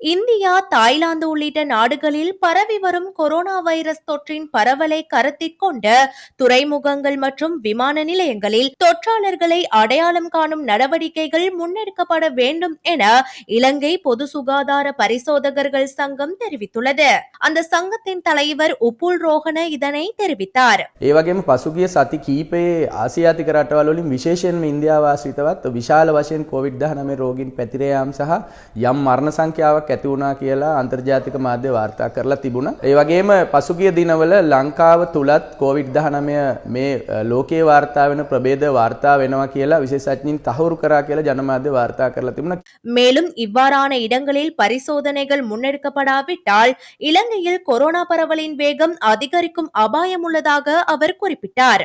India Thailand உள்ளிட்ட நாடுகளில் பரவி வரும் கொரோனா வைரஸ் தொற்றின் பரவலை கருத்தில் கொண்டு துறைமுகங்கள் மற்றும் விமான நிலையங்களில் தொற்றாளர்களை அடையாளம் காணும் நடவடிக்கைகள் முன்னெடுக்கப்பட வேண்டும் என இலங்கை பொது சுகாதார பரிசோதகர்கள் சங்கம் தெரிவித்துள்ளது அந்த சங்கத்தின் தலைவர் உப்புல் ரோஹன இதனை தெரிவித்தார் ඒ වගේම පසුගිය සති කීපයේ ආසියාතික රටවල් වලින් විශේෂයෙන්ම ඉන්දියාව ආශ්‍රිතවත් විශාල වශයෙන් COVID-19 රෝගීන් පැතිර යාම සහ යම් මරණ සංඛ්‍යාවක් ඇති වුණා කියලා අන්තර්ජාතික මාධ්‍ය වාර්තා කරලා තිබුණා. ඒ වගේම පසුගිය දිනවල ලංකාව තුලත් COVID-19 මේ අ, ලෝකයේ වාර්තා වෙන ප්‍රභේද වාර්තා වෙනවා කියලා විශේෂඥයින් තහවුරු කරා කියලා ජනමාධ්‍ය වාර්තා කරලා තිබුණා. மேலும் இவ்வாறான இடங்களில் பரிசோதனைகள் முன்னெடுக்கப்படாவிட்டால் இலங்கையில் கொரோனா பரவலின் வேகம் அதிகரிக்கும் அபாயம் உள்ளதாக அவர் குறிப்பிட்டார்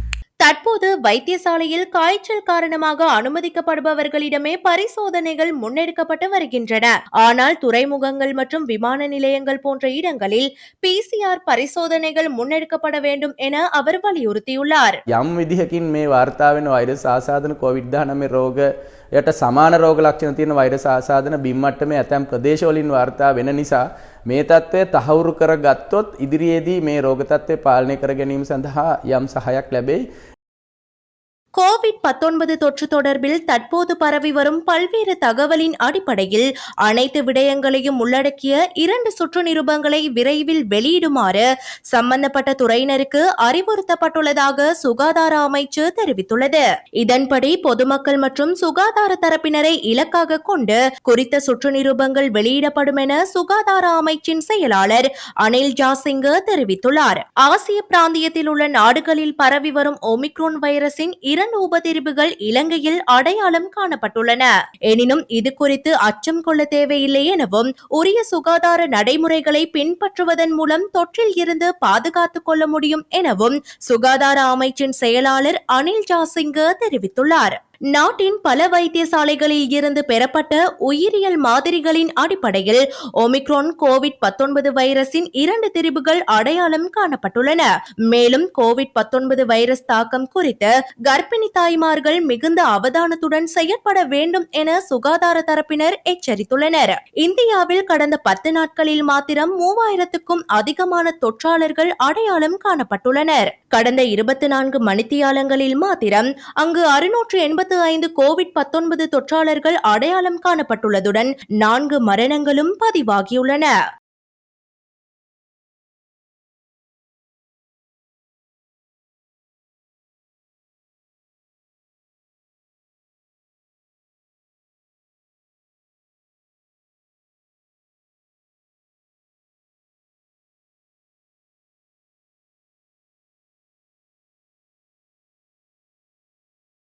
தற்போது வைத்தியசாலையில் காய்ச்சல் காரணமாக அனுமதிக்கப்படுபவர்களிடமே பரிசோதனைகள் முன்னெடுக்கப்பட்டு வருகின்றன ஆனால் துறைமுகங்கள் மற்றும் விமான நிலையங்கள் போன்ற இடங்களில் பிசிஆர் பரிசோதனைகள் முன்னெடுக்கப்பட வேண்டும் என அவர் வலியுறுத்தியுள்ளார் යම් විදිහකින් මේ වාර්තා වෙන වෛරස් ආසාදන COVID-19 රෝගයට සමාන රෝග ලක්ෂණ තියෙන වෛරස් ආසාදන බිම්මට්ටමේ ඇතැම් ප්‍රදේශවලින් වාර්තා වෙන නිසා මේ තත්ත්වය තහවුරු කර ගත්තොත් ඉදිරියේදී මේ රෝග තත්ත්වය පාලනය කර ගැනීම සඳහා යම් සහයක් ලැබෙයි. கோவிட் 19 தொற்று தொடர்பில் தற்போது பரவி வரும் பல்வேறு தகவலின் அடிப்படையில் அனைத்து விடயங்களையும் உள்ளடக்கிய இரண்டு சுற்று நிருபங்களை விரைவில் வெளியிடுமாறு சம்பந்தப்பட்ட துறையினருக்கு அறிவுறுத்தப்பட்டுள்ளதாக சுகாதார அமைச்சு தெரிவித்துள்ளது. இதன்படி பொதுமக்கள் மற்றும் சுகாதார தரப்பினரை இலக்காக கொண்டு குறித்த சுற்று நிருபங்கள் வெளியிடப்படும் என சுகாதார அமைச்சின் செயலாளர் அனில் ஜாசிங்க தெரிவித்துள்ளார். ஆசிய பிராந்தியத்தில் உள்ள நாடுகளில் பரவி வரும் ஒமிக்ரோன் வைரஸின் இரண்டு உபதிரிவுகள் இலங்கையில் அடையாளம் காணப்பட்டுள்ளன. எனினும் இது குறித்து அச்சம் கொள்ள தேவையில்லை எனவும் உரிய சுகாதார நடைமுறைகளை பின்பற்றுவதன் மூலம் தொற்றில் இருந்து பாதுகாத்துக் கொள்ள முடியும் எனவும் சுகாதார அமைச்சின் செயலாளர் அனில் ஜாசிங்க தெரிவித்துள்ளார். நாட்டின் பல வைத்தியசாலைகளில் இருந்து பெறப்பட்ட உயிரியல் மாதிரிகளின் அடிப்படையில் ஒமிக்ரான் கோவிட் 19 வைரஸின் இரண்டு திரிபுகள் அடையாளம் காணப்பட்டுள்ளன. மேலும் கோவிட் 19 வைரஸ் தாக்கம் குறித்து கர்ப்பிணி தாய்மார்கள் மிகுந்த அவதானத்துடன் செயற்பட வேண்டும் என சுகாதார தரப்பினர் எச்சரித்துள்ளனர். இந்தியாவில் கடந்த பத்து நாட்களில் மாத்திரம் மூவாயிரத்துக்கும் அதிகமான தொற்றாளர்கள் அடையாளம் காணப்பட்டுள்ளனர். கடந்த இருபத்தி நான்கு மணித்தியாலங்களில் மாத்திரம் அங்கு அறுநூற்று எண்பத்து ஐந்து கோவிட் 19 தொற்றாளர்கள் அடையாளம் காணப்பட்டுள்ளதுடன் நான்கு மரணங்களும் பதிவாகியுள்ளன.